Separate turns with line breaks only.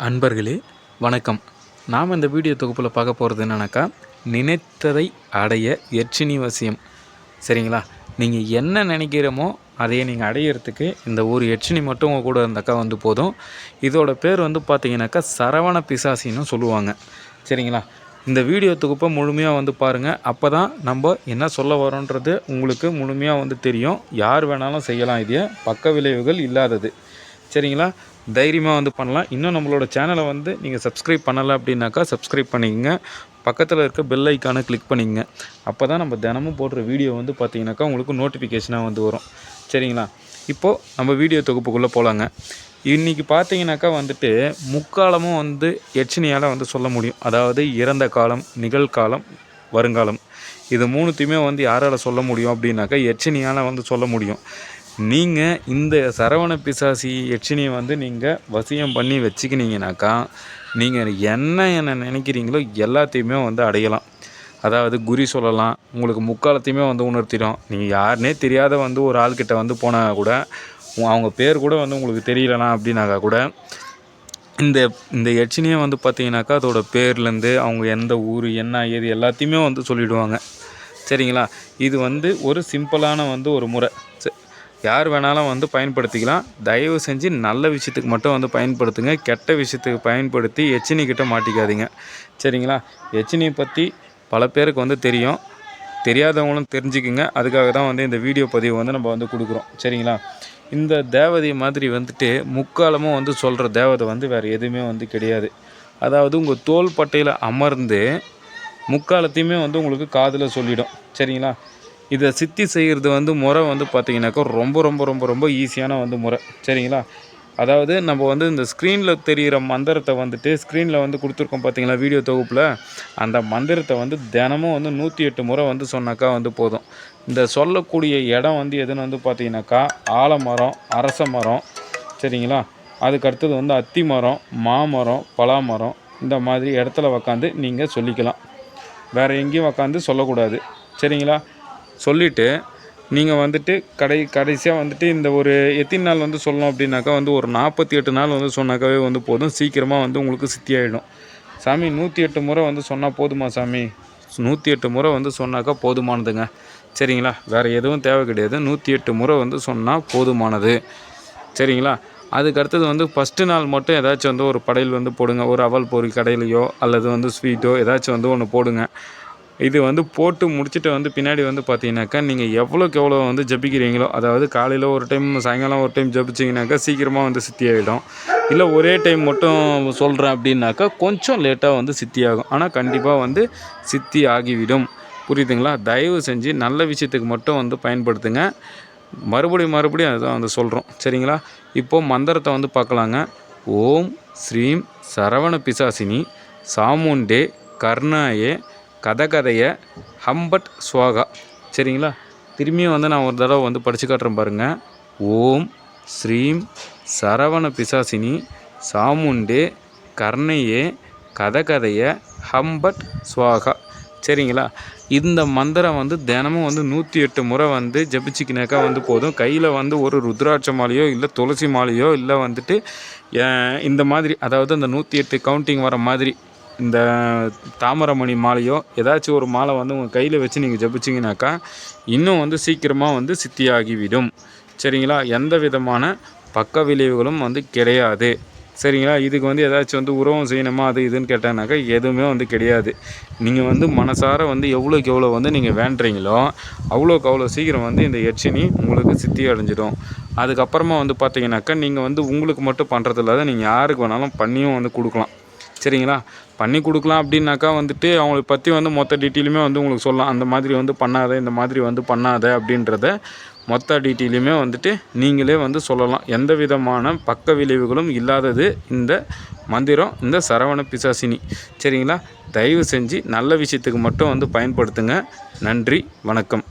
அன்பர்களே வணக்கம். நாம் இந்த வீடியோ தொகுப்பில் பார்க்க போகிறது என்னன்னாக்கா நினைத்ததை அடைய எச்சினி வசியம் சரிங்களா? நீங்கள் என்ன நினைக்கிறோமோ அதையே நீங்கள் அடையிறதுக்கு இந்த ஒரு எச்சினி மட்டும் உங்கள் கூட இருந்தாக்கா வந்து போதும். இதோட பேர் வந்து பார்த்தீங்கன்னாக்கா சரவண பிசாசின்னு சொல்லுவாங்க. சரிங்களா? இந்த வீடியோ தொகுப்பை முழுமையாக வந்து பாருங்கள் அப்போ தான் நம்ம என்ன சொல்ல வரோன்றது உங்களுக்கு முழுமையாக வந்து தெரியும். யார் வேணாலும் செய்யலாம். இதே பக்க விளைவுகள் இல்லாதது. சரிங்களா? தைரியமாக வந்து பண்ணலாம். இன்னும் நம்மளோட சேனலை வந்து நீங்கள் சப்ஸ்கிரைப் பண்ணலை அப்படின்னாக்கா சப்ஸ்கிரைப் பண்ணிக்கங்க. பக்கத்தில் இருக்க பெல் ஐக்கானை கிளிக் பண்ணிக்கங்க. அப்போ தான் நம்ம தினமும் போடுற வீடியோ வந்து பார்த்தீங்கன்னாக்கா உங்களுக்கு நோட்டிஃபிகேஷனாக வந்து வரும். சரிங்களா? இப்போது நம்ம வீடியோ தொகுப்புக்குள்ளே போகலாங்க இன்றைக்கி பார்த்தீங்கன்னாக்கா வந்துட்டு முக்காலமும் வந்து எச்சினியால் வந்து சொல்ல முடியும். அதாவது இறந்த காலம் நிகழ்காலம் வருங்காலம். இது மூணுத்தையுமே வந்து யாரால் சொல்ல முடியும் அப்படின்னாக்கா எச்சினியால் வந்து சொல்ல முடியும். நீங்கள் இந்த சரவண பிசாசி யட்சினியை வந்து நீங்கள் வசியம் பண்ணி வச்சுக்கினீங்கனாக்கா நீங்கள் என்ன என்ன நினைக்கிறீங்களோ எல்லாத்தையுமே வந்து அடையலாம். அதாவது குறி சொல்லலாம் உங்களுக்கு முக்காலத்தையுமே வந்து உணர்த்திடும். நீங்கள் யாருனே தெரியாத வந்து ஒரு ஆள்கிட்ட வந்து போனால் கூட அவங்க பேர் கூட வந்து உங்களுக்கு தெரியலனா அப்படின்னாக்கா கூட இந்த இந்த யட்சினியை வந்து பார்த்தீங்கன்னாக்கா அதோட பேர்லேருந்து அவங்க எந்த ஊர் என்ன ஏது எல்லாத்தையுமே வந்து சொல்லிவிடுவாங்க சரிங்களா? இது வந்து ஒரு சிம்பிளான வந்து ஒரு முறை. யார் வேணாலும் வந்து பயன்படுத்திக்கலாம். தயவு செஞ்சு நல்ல விஷயத்துக்கு மட்டும் வந்து பயன்படுத்துங்க. கெட்ட விஷயத்துக்கு பயன்படுத்தி எச்சினிக்கிட்ட மாட்டிக்காதீங்க. சரிங்களா? எச்சினியை பற்றி பல பேருக்கு வந்து தெரியும். தெரியாதவங்களும் தெரிஞ்சுக்குங்க. அதுக்காக தான் வந்து இந்த வீடியோ பதிவு வந்து நம்ம வந்து கொடுக்குறோம். சரிங்களா? இந்த தேவதை மாதிரி வந்துட்டு முக்காலமும் வந்து சொல்கிற தேவதை வந்து வேறு எதுவுமே வந்து கிடையாது. அதாவது உங்கள் தோல் பட்டையில் அமர்ந்து முக்காலத்தையுமே வந்து உங்களுக்கு காதில் சொல்லிடும். சரிங்களா? இதை சித்தி செய்கிறது வந்து முறை வந்து பார்த்திங்கனாக்கா ரொம்ப ரொம்ப ரொம்ப ரொம்ப ஈஸியான வந்து முறை. சரிங்களா? அதாவது நம்ம வந்து இந்த ஸ்க்ரீனில் தெரிகிற மந்திரத்தை வந்துட்டு ஸ்க்ரீனில் வந்து கொடுத்துருக்கோம் பார்த்தீங்களா வீடியோ தொகுப்பில்? அந்த மந்திரத்தை வந்து தினமும் வந்து நூற்றி எட்டு முறை வந்து சொன்னாக்கா வந்து போதும். இந்த சொல்லக்கூடிய இடம் வந்து எதுன்னு வந்து பார்த்தீங்கன்னாக்கா ஆலமரம் அரச மரம் சரிங்களா? அதுக்கு அடுத்தது வந்து அத்தி மரம் மாமரம் பலாமரம் இந்த மாதிரி இடத்துல உக்காந்து நீங்கள் சொல்லிக்கலாம். வேறு எங்கேயும் உக்காந்து சொல்லக்கூடாது. சரிங்களா? சொல்லிவிட்டு நீங்கள் வந்துட்டு கடை கடைசியாக வந்துட்டு இந்த ஒரு எத்தனை நாள் வந்து சொல்லணும் அப்படின்னாக்கா வந்து ஒரு நாற்பத்தி எட்டு நாள் வந்து சொன்னாக்காவே வந்து போதும். சீக்கிரமாக வந்து உங்களுக்கு சித்தி ஆகிடும் சாமி நூற்றி எட்டு முறை வந்து சொன்னால் போதுமா சாமி? நூற்றி எட்டு முறை வந்து சொன்னாக்கா போதுமானதுங்க. சரிங்களா? வேறு எதுவும் தேவை கிடையாது. நூற்றி எட்டு முறை வந்து சொன்னால் போதுமானது. சரிங்களா? அதுக்கு அடுத்தது வந்து ஃபஸ்ட்டு நாள் மட்டும் ஏதாச்சும் வந்து ஒரு படையல் வந்து போடுங்க. ஒரு அவல் பொறி கடையிலையோ அல்லது வந்து ஸ்வீட்டோ ஏதாச்சும் வந்து ஒன்று போடுங்க. இது வந்து போட்டு முடிச்சுட்டு வந்து பின்னாடி வந்து பார்த்தீங்கன்னாக்கா நீங்கள் எவ்வளோக்கு எவ்வளோ வந்து ஜபிக்கிறீங்களோ அதாவது காலையில் ஒரு டைம் சாயங்காலம் ஒரு டைம் ஜபிச்சிங்கனாக்கா சீக்கிரமாக வந்து சித்தி ஆகிடும் இல்லை ஒரே டைம் மட்டும் சொல்கிறேன் அப்படின்னாக்கா கொஞ்சம் லேட்டாக வந்து சித்தி ஆகும். ஆனால் கண்டிப்பாக வந்து சித்தி ஆகிவிடும். புரியுதுங்களா? தயவு செஞ்சு நல்ல விஷயத்துக்கு மட்டும் வந்து பயன்படுத்துங்க. மறுபடியும் மறுபடியும் அதுதான் வந்து சொல்கிறோம் சரிங்களா? இப்போது மந்திரத்தை வந்து பார்க்கலாங்க. ஓம் ஸ்ரீம் சரவண பிசாசினி சாமுண்டே கர்ணாயே கதை கதையை ஹம்பட் ஸ்வாகா சரிங்களா? திரும்பியும் வந்து நான் ஒரு தடவை வந்து படித்து காட்டுறேன் பாருங்கள் ஓம் ஸ்ரீம் சரவண பிசாசினி சாமுண்டே கர்ணையே கதை ஹம்பட் ஸ்வாகா சரிங்களா? இந்த மந்திரம் வந்து தினமும் வந்து நூற்றி எட்டு முறை வந்து ஜபிச்சிக்கினாக்கா வந்து போதும். கையில் வந்து ஒரு ருத்ராட்ச மாலையோ இல்லை துளசி மாலையோ இல்லை வந்துட்டு இந்த மாதிரி அதாவது அந்த நூற்றி எட்டு கவுண்டிங் வர மாதிரி இந்த தாமரமணி மாலையோ ஏதாச்சும் ஒரு மாலை வந்து உங்கள் கையில் வச்சு நீங்கள் ஜபிச்சிங்கனாக்கா இன்னும் வந்து சீக்கிரமாக வந்து சித்தியாகிவிடும். சரிங்களா? எந்த விதமான பக்க விளைவுகளும் வந்து கிடையாது. சரிங்களா? இதுக்கு வந்து ஏதாச்சும் வந்து உறவும் செய்யணுமா? அது இதுன்னு கேட்டானாக்கா எதுவுமே வந்து கிடையாது. நீங்கள் வந்து மனசார வந்து எவ்வளோக்கு எவ்வளோ வந்து நீங்கள் வேண்டுறீங்களோ அவ்வளோக்கு அவ்வளோ சீக்கிரம் வந்து இந்த எச்சினி உங்களுக்கு சித்தி அடைஞ்சிடும். அதுக்கப்புறமா வந்து பார்த்தீங்கன்னாக்கா நீங்கள் வந்து உங்களுக்கு மட்டும் பண்ணுறது இல்லாத நீங்கள் யாருக்கு வேணாலும் பண்ணியும் வந்து கொடுக்கலாம். சரிங்களா? பண்ணி கொடுக்கலாம் அப்படின்னாக்கா வந்துட்டு அவங்கள பற்றி வந்து மொத்த டீட்டெயிலுமே வந்து உங்களுக்கு சொல்லலாம். அந்த மாதிரி வந்து பண்ணாத இந்த மாதிரி வந்து பண்ணாத அப்படின்றத மொத்த டீட்டெயிலுமே வந்துட்டு நீங்களே வந்து சொல்லலாம். எந்த விதமான பக்க விளைவுகளும் இல்லாதது இந்த மந்திரம் இந்த சரவண பிசாசினி. சரிங்களா? தயவு செஞ்சு நல்ல விஷயத்துக்கு மட்டும் வந்து பயன்படுத்துங்க. நன்றி வணக்கம்.